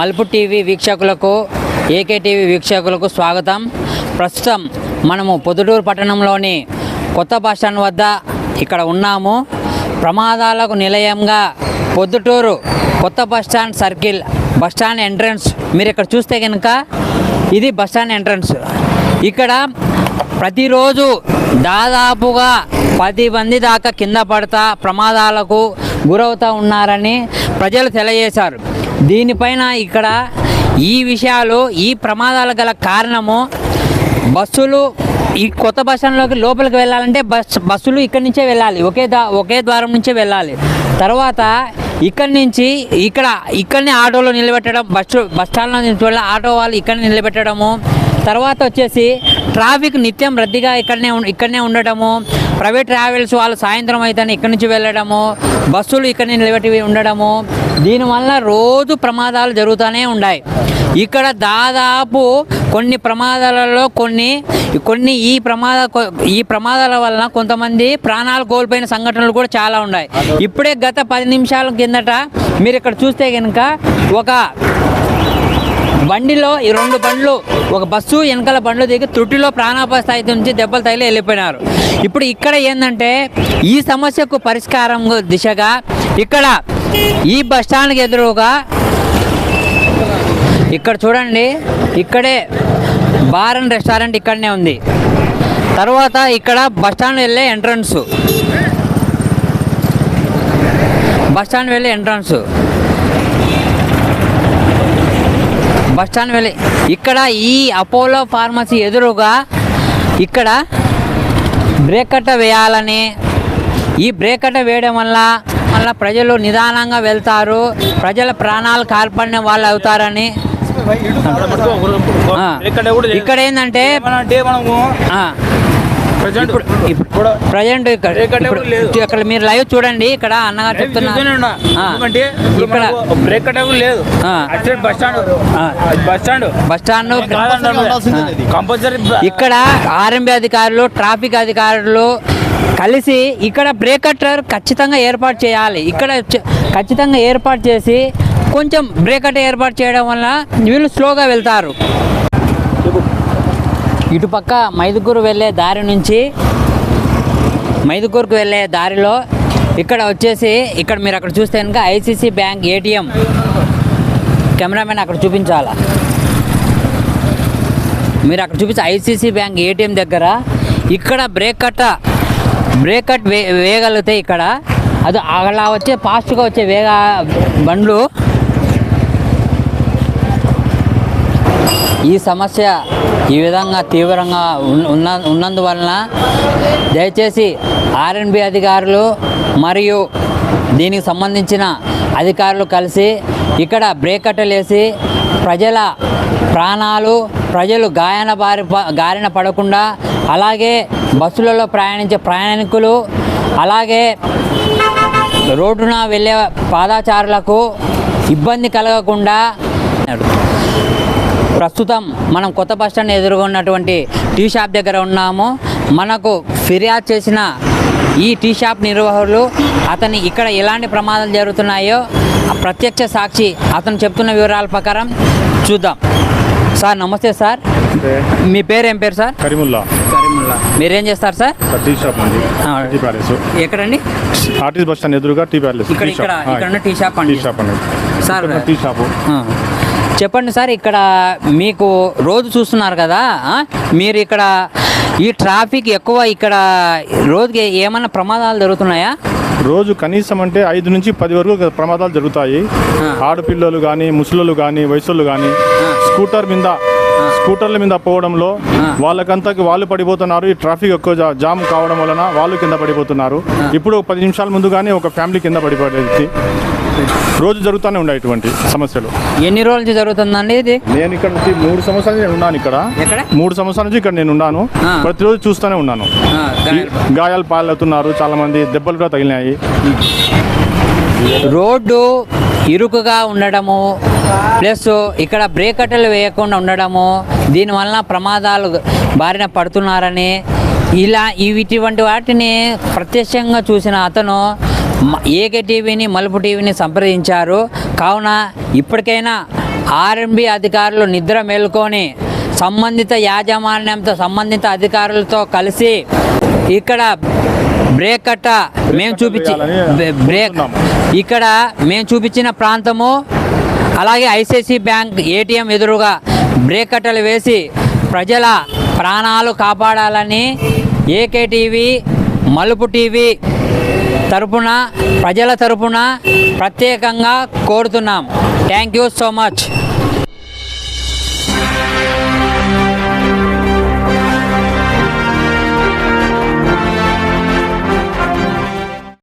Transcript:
మలుపు టీవీ వీక్షకులకు AK TV వీక్షకులకు స్వాగతం. ప్రస్తుతం మనము పొద్దుటూరు పట్టణంలోని కొత్త బస్ స్టాండ్ వద్ద ఇక్కడ ఉన్నాము. ప్రమాదాలకు నిలయంగా పొద్దుటూరు కొత్త bus stand circle bus stand entrance. మీరు ఇక్కడ చూస్తే కనుక ఇది బస్ స్టాండ్ ఎంట్రన్స్. ఇక్కడ ప్రతిరోజు దాదాపుగా పది మంది దాకా కింద పడతా ప్రమాదాలకు గురవుతూ ఉన్నారని ప్రజలు తెలియజేశారు. దీనిపైన ఇక్కడ ఈ విషయాలు ఈ ప్రమాదాలు గల కారణము బస్సులు ఈ కొత్త బస్ స్టాండ్లోకి లోపలికి వెళ్ళాలంటే బస్ బస్సులు ఇక్కడి నుంచే వెళ్ళాలి. ఒకే దా ఒకే ద్వారం నుంచే వెళ్ళాలి. తర్వాత ఇక్కడి నుంచి ఇక్కడ ఇక్కడనే ఆటోలో నిలబెట్టడం బస్సు బస్ స్టాండ్లో నుంచి వెళ్ళి ఆటో వాళ్ళు ఇక్కడ నిలబెట్టడము. తర్వాత వచ్చేసి ట్రాఫిక్ నిత్యం రద్దీగా ఇక్కడనే ఉం- ఇక్కడనే ఉండడము. ప్రైవేట్ ట్రావెల్స్ వాళ్ళు సాయంత్రం అయితే ఇక్కడి నుంచి వెళ్ళడము. బస్సులు ఇక్కడనే నిలబెట్టి ఉండడము. దీనివల్ల రోజు ప్రమాదాలు జరుగుతూనే ఉన్నాయి ఇక్కడ దాదాపు కొన్ని ప్రమాదాలలో కొన్ని కొన్ని ఈ ప్రమాద ఈ ప్రమాదాల వలన కొంతమంది ప్రాణాలు కోల్పోయిన సంఘటనలు కూడా చాలా ఉన్నాయి. ఇప్పుడే గత పది నిమిషాల కిందట మీరు ఇక్కడ చూస్తే కనుక ఒక బండిలో ఈ రెండు బండ్లు ఒక బస్సు వెనకాల బండ్లు దిగి త్రుటిలో ప్రాణాపాయ స్థాయి నుంచి దెబ్బలు తగిలి వెళ్ళిపోయినారు. ఇప్పుడు ఇక్కడ ఏంటంటే ఈ సమస్యకు పరిష్కారం దిశగా ఇక్కడ ఈ బస్ స్టాండ్కి ఎదురుగా ఇక్కడ చూడండి ఇక్కడే బార్ అండ్ రెస్టారెంట్ ఇక్కడనే ఉంది. తర్వాత ఇక్కడ బస్ స్టాండ్ వెళ్ళే ఎంట్రన్స్. బస్ స్టాండ్ వెళ్ళే ఎంట్రన్స్. బస్ స్టాండ్ వెళ్ళి ఇక్కడ ఈ అపోలో ఫార్మసీ ఎదురుగా ఇక్కడ బ్రేక్ కట్ట వేయాలని ఈ బ్రేక్ కట్ట వేయడం వల్ల వల్ల ప్రజలు నిదానంగా వెళ్తారు ప్రజల ప్రాణాలు కాల్పడిన వాళ్ళు అవుతారని. ఇక్కడ ఏంటంటే ప్రజెంట్ ఇప్పుడు ఇప్పుడు ప్రజెంట్ ఇక్కడ మీరు లైవ్ చూడండి ఇక్కడ అన్నగారు చెప్తున్నారు ఇక్కడ బ్రేక్ కట్టేవి లేదు. ఆ. అటు బస్ స్టాండ్. ఆ. Bus stand. Bus stand compulsory ఇక్కడ ఆర్ఎంబి అధికారులు ట్రాఫిక్ అధికారులు కలిసి ఇక్కడ బ్రేక్ కట్టర్ ఖచ్చితంగా ఏర్పాటు చేయాలి. ఇక్కడ ఖచ్చితంగా ఏర్పాటు చేసి కొంచెం బ్రేక్ కట్టర్ ఏర్పాటు చేయడం వల్ల వీళ్ళు స్లోగా వెళ్తారు. ఇటుపక్క మైదుగురు వెళ్ళే దారి నుంచి మైదుగురుకు వెళ్ళే దారిలో ఇక్కడ వచ్చేసి ఇక్కడ మీరు అక్కడ చూస్తే కనుక ఐసిసి బ్యాంక్ ఏటీఎం కెమెరామెన్ అక్కడ చూపించాలా? మీరు అక్కడ చూపించే ఐసీసీ బ్యాంక్ ఏటీఎం దగ్గర ఇక్కడ బ్రేక్ కట్ట బ్రేక్ కట్ వే వేయగలిగితే ఇక్కడ అది అలా వచ్చే ఫాస్ట్గా వచ్చే వేగ బండ్లు ఈ సమస్య ఈ విధంగా తీవ్రంగా ఉన్న- ఉన్న ఉన్నందువలన దయచేసి ఆర్ఎన్బి అధికారులు మరియు దీనికి సంబంధించిన అధికారులు కలిసి ఇక్కడ బ్రేక్ కట్టలేసి ప్రజల ప్రాణాలు ప్రజలు గాయన బారి గారిన పడకుండా అలాగే బస్సులలో ప్రయాణించే ప్రయాణికులు అలాగే రోడ్డున వెళ్ళే పాదాచారులకు ఇబ్బంది కలగకుండా ప్రస్తుతం మనం కొత్త బస్ స్టాండ్ ఎదురుగా ఉన్నటువంటి టీ షాప్ దగ్గర ఉన్నాము. మనకు ఫిర్యాదు చేసిన ఈ టీ షాప్ నిర్వాహకులు అతని ఇక్కడ ఎలాంటి ప్రమాదాలు జరుగుతున్నాయో ప్రత్యక్ష సాక్షి అతను చెప్తున్న వివరాల ప్రకారం చూద్దాం. సార్ నమస్తే సార్. మీ పేరు ఏం పేరు సార్? కరీముల్లా. కరీముల్లా. మీరేం చేస్తారు సార్? టీ షాప్ ఆ. Tea palace. ఎక్కడండి? ఆర్టీసీ బస్ స్టాండ్ ఎదురుగా టీ ప్యాలెస్. ఇక్కడ టీ ఇక్కడ టీ షాప్ టీ అండి. షాప్ అండి. Sir tea shop. చెప్పండి సార్ ఇక్కడ మీకు రోజు చూస్తున్నారు కదా? మీరు ఇక్కడ ఈ ట్రాఫిక్ ఎక్కువ ఇక్కడ రోజుకి ఏమైనా ప్రమాదాలు జరుగుతున్నాయా రోజు కనీసం అంటే ఐదు నుంచి పది వరకు ప్రమాదాలు జరుగుతాయి. ఆడపిల్లలు కానీ ముసలోళ్ళు కానీ వయసులు కానీ స్కూటర్ మీద స్కూటర్ల మీద పోవడంలో ఆ. వాళ్ళకంతకి వాళ్ళు పడిపోతున్నారు ఈ ట్రాఫిక్ ఎక్కువ జామ్ కావడం వలన వాళ్ళు కింద పడిపోతున్నారు. ఇప్పుడు పది నిమిషాల ముందుగానే ఒక ఫ్యామిలీ కింద పడిపోయింది. రోజు జరుగుతూనే ఉన్నాయి ఇటువంటి సమస్యలు. ఎన్ని రోజుల నుంచి జరుగుతుందండి ఇది? నేను ఇక్కడ నుంచి మూడు సంవత్సరాలు నేను ఉన్నాను ఇక్కడ. మూడు సంవత్సరాల నుంచి ఇక్కడ నేను ఉన్నాను. ప్రతిరోజు చూస్తూనే ఉన్నాను. గాయాలు. పాలవుతున్నారు చాలా మంది దెబ్బలు కూడా తగిలినాయి. రోడ్డు ఇరుకుగా ఉండడము ప్లస్ ఇక్కడ బ్రేకట్టలు వేయకుండా ఉండడము దీనివల్ల ప్రమాదాలు బారిన పడుతున్నారని ఇలా ఇటువంటి వాటిని ప్రత్యక్షంగా చూసిన అతను ఏకే టీవీని మలుపు టీవీని సంప్రదించారు. కావున ఇప్పటికైనా ఆర్ఎంబి అధికారులు నిద్ర మేల్కొని సంబంధిత యాజమాన్యంతో సంబంధిత అధికారులతో కలిసి ఇక్కడ బ్రేక్ కట్ట మేము చూపించి బ్రేక్ ఇక్కడ మేము చూపించిన ప్రాంతము అలాగే ఐసిఐసి బ్యాంక్ ఏటీఎం ఎదురుగా బ్రేక్ కట్టలు వేసి ప్రజల ప్రాణాలు కాపాడాలని ఏకే టీవీ మలుపు టీవీ తరపున ప్రజల తరపున ప్రత్యేకంగా కోరుతున్నాం. Thank you so much.